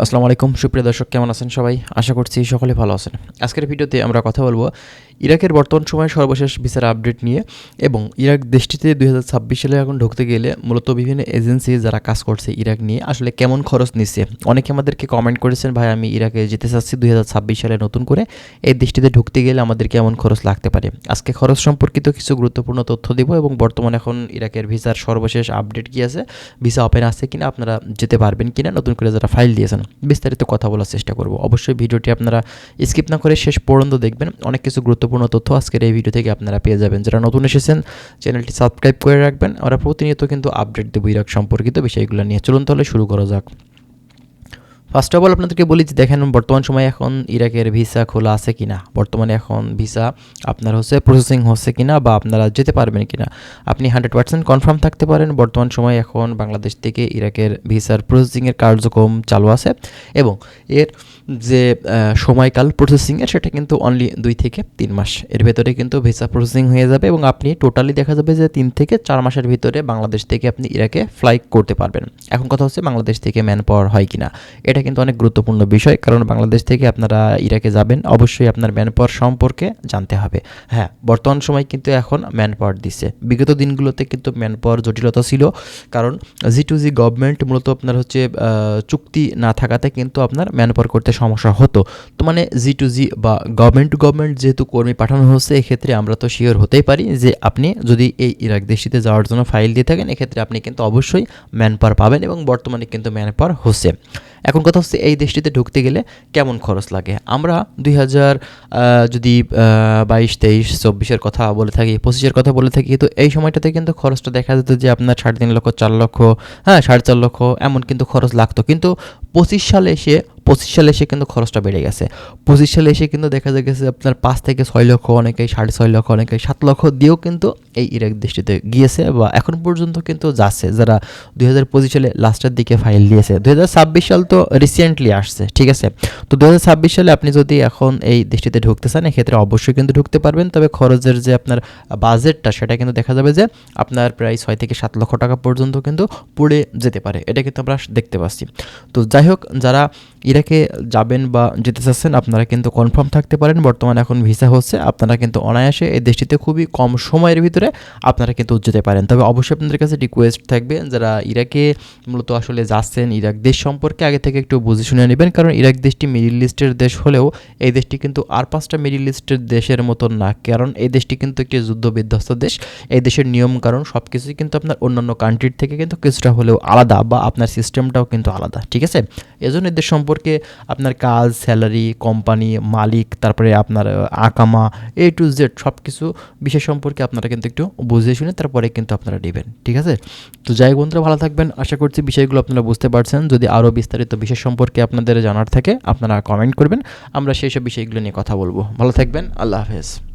আসসালামু আলাইকুম, সুপ্রিয় দর্শক, কেমন আছেন সবাই? আশা করছি সকলে ভালো আছেন। আজকের ভিডিওতে আমরা কথা বলব ইরাকের বর্তমান সময়ে সর্বশেষ ভিসার আপডেট নিয়ে এবং ইরাক দেশটিতে দুই হাজার ছাব্বিশ সালে এখন ঢুকতে গেলে মূলত বিভিন্ন এজেন্সি যারা কাজ করছে ইরাক নিয়ে আসলে কেমন খরচ নিচ্ছে? অনেকে আমাদেরকে কমেন্ট করেছেন, ভাই, আমি ইরাকে যেতে চাচ্ছি দুই হাজার ছাব্বিশ সালে নতুন করে। এই দেশটিতে ঢুকতে গেলে আমাদের কেমন খরচ লাগতে পারে? আজকে খরচ সম্পর্কিত কিছু গুরুত্বপূর্ণ তথ্য দিব এবং বর্তমানে এখন ইরাকের ভিসার সর্বশেষ আপডেট কী আছে? ভিসা ওপেন আছে কিনা? আপনারা যেতে পারবেন কিনা? নতুন করে যারা ফাইল দিয়েছেন বিস্তারিত কথা বলার চেষ্টা করব। অবশ্যই ভিডিওটি আপনারা স্কিপ না করে শেষ পর্যন্ত দেখবেন। অনেক কিছু গুরুত্বপূর্ণ তথ্য আজকের এই ভিডিও থেকে আপনারা পেয়ে যাবেন। যারা নতুন এসেছেন চ্যানেলটি সাবস্ক্রাইব করে রাখবেন। আমরা প্রতিনিয়ত কিন্তু আপডেট দেবো ইরাক সম্পর্কিত বিষয়গুলো নিয়ে। চলুন তাহলে শুরু করা যাক। ফার্স্ট অফ অল আপনাদেরকে বলি যে দেখেন, বর্তমান সময়ে এখন ইরাকের ভিসা খোলা আছে কিনা? বর্তমানে এখন ভিসা আপনার হচ্ছে প্রসেসিং হচ্ছে কিনা বা আপনারা যেতে পারবেন কিনা? আপনি হান্ড্রেড পার্সেন্ট কনফার্ম থাকতে পারেন। বর্তমান সময়ে এখন বাংলাদেশ থেকে ইরাকের ভিসার প্রসেসিংয়ের কার্যক্রম চালু আছে এবং এর যে সময়কাল প্রসেসিংয়ের সেটা কিন্তু অনলি দুই থেকে তিন মাস। এর ভেতরে কিন্তু ভিসা প্রসেসিং হয়ে যাবে এবং আপনি টোটালি দেখা যাবে যে তিন থেকে চার মাসের ভিতরে বাংলাদেশ থেকে আপনি ইরাকে ফ্লাই করতে পারবেন। এখন কথা হচ্ছে বাংলাদেশ থেকে ম্যান পাওয়ার হয় কিনা? এটা কিন্তু অনেক গুরুত্বপূর্ণ বিষয়। কারণ বাংলাদেশ থেকে আপনারা ইরাকে যাবেন, অবশ্যই আপনার ম্যান পাওয়ার সম্পর্কে জানতে হবে। হ্যাঁ বর্তমান সময় কিন্তু এখন ম্যান পাওয়ার দিচ্ছে বিগত দিনগুলোতে কিন্তু ম্যান পাওয়ার জটিলতা ছিল। কারণ জি টু জি গভর্নমেন্ট মূলত আপনার হচ্ছে চুক্তি না থাকাতে কিন্তু আপনার ম্যান পাওয়ার করতে সমস্যা হতো। তো মানে জি টু জি বা গভর্নমেন্ট টু গভর্নমেন্ট যেহেতু কর্মী পাঠানো হচ্ছে, এক্ষেত্রে আমরা তো শিওর হতেই পারি যে আপনি যদি এই ইরাক দেশটিতে যাওয়ার জন্য ফাইল দিয়ে থাকেন, এক্ষেত্রে আপনি কিন্তু অবশ্যই ম্যান পাওয়ার পাবেন এবং বর্তমানে কিন্তু ম্যান পাওয়ার হচ্ছে। এখন কথা হচ্ছে এই দেশটিতে ঢুকতে গেলে কেমন খরচ লাগে? আমরা দুই হাজার যদি বাইশ, তেইশ, চব্বিশের কথা বলে থাকি, পঁচিশের কথা বলে থাকি, তো এই সময়টাতে কিন্তু খরচটা দেখা যেত যে আপনার সাড়ে তিন লক্ষ, চার লক্ষ হ্যাঁ সাড়ে চার লক্ষ, এমন কিন্তু খরচ লাগতো। কিন্তু পঁচিশ সালে এসে পঁচিশ সালে এসে কিন্তু খরচটা বেড়ে গেছে। পঁচিশ সালে এসে কিন্তু দেখা যায় গেছে আপনার পাঁচ থেকে ছয় লক্ষ অনেকেই, সাড়ে ছয় লক্ষ অনেকে সাত লক্ষ দিয়েও কিন্তু এই ইরাক দেশটিতে গিয়েছে বা এখন পর্যন্ত কিন্তু যাচ্ছে। যারা দুই হাজার পঁচিশ সালে লাস্টের দিকে ফাইল দিয়েছে। দুই হাজার ছাব্বিশ সাল তো রিসেন্টলি আসছে, ঠিক আছে? তো দু হাজার ছাব্বিশ সালে আপনি যদি এখন এই দেশটিতে ঢুকতে চান, এক্ষেত্রে অবশ্যই কিন্তু ঢুকতে পারবেন। তবে খরচের যে আপনার বাজেটটা, সেটা কিন্তু দেখা যাবে যে আপনার প্রায় ছয় থেকে সাত লক্ষ টাকা পর্যন্ত কিন্তু পড়ে যেতে পারে। এটা কিন্তু আমরা দেখতে পাচ্ছি। তো যাই হোক, যারা ইরাকে যাবেন বা যেতে চাচ্ছেন, আপনারা কিন্তু কনফার্ম থাকতে পারেন। বর্তমানে এখন ভিসা হচ্ছে, আপনারা কিন্তু অনায়াসে এই দেশটিতে খুবই কম সময়ের ভিতরে আপনারা কিন্তু যেতে পারেন। তবে অবশ্যই আপনাদের কাছে রিকোয়েস্ট থাকবে, যারা ইরাকে মূলত আসলে যাচ্ছেন ইরাক দেশ সম্পর্কে আগে থেকে একটু বুঝে শুনে নেবেন। কারণ ইরাক দেশটি মিডিল লিস্টের দেশ হলেও এই দেশটি কিন্তু আর পাঁচটা মিডিল লিস্টের দেশের মতো না। কারণ এই দেশটি কিন্তু একটি যুদ্ধ বিধ্বস্ত দেশ। এই দেশের নিয়ম কারণ সব কিছুই কিন্তু আপনার অন্যান্য কান্ট্রির থেকে কিন্তু কিছুটা হলেও আলাদা বা আপনার সিস্টেমটাও কিন্তু আলাদা, ঠিক আছে? এজন্য এদের সম্পর্কে আপনার কাজ স্যালারি কোম্পানি মালিক, তারপরে আপনার আকামা এ টু জেড সব কিছু বিষয় সম্পর্কে আপনারা কিন্তু একটু বুঝে শুনে তারপরে কিন্তু আপনারা নেবেন, ঠিক আছে? তো যাই বন্ধুরা, ভালো থাকবেন। আশা করছি বিষয়গুলো আপনারা বুঝতে পারছেন। যদি আরও বিস্তারিত বিষয় সম্পর্কে আপনাদের জানার থাকে, আপনারা কমেন্ট করবেন। আমরা সেই সব বিষয়গুলো নিয়ে কথা বলব। ভালো থাকবেন। আল্লাহ হাফেজ।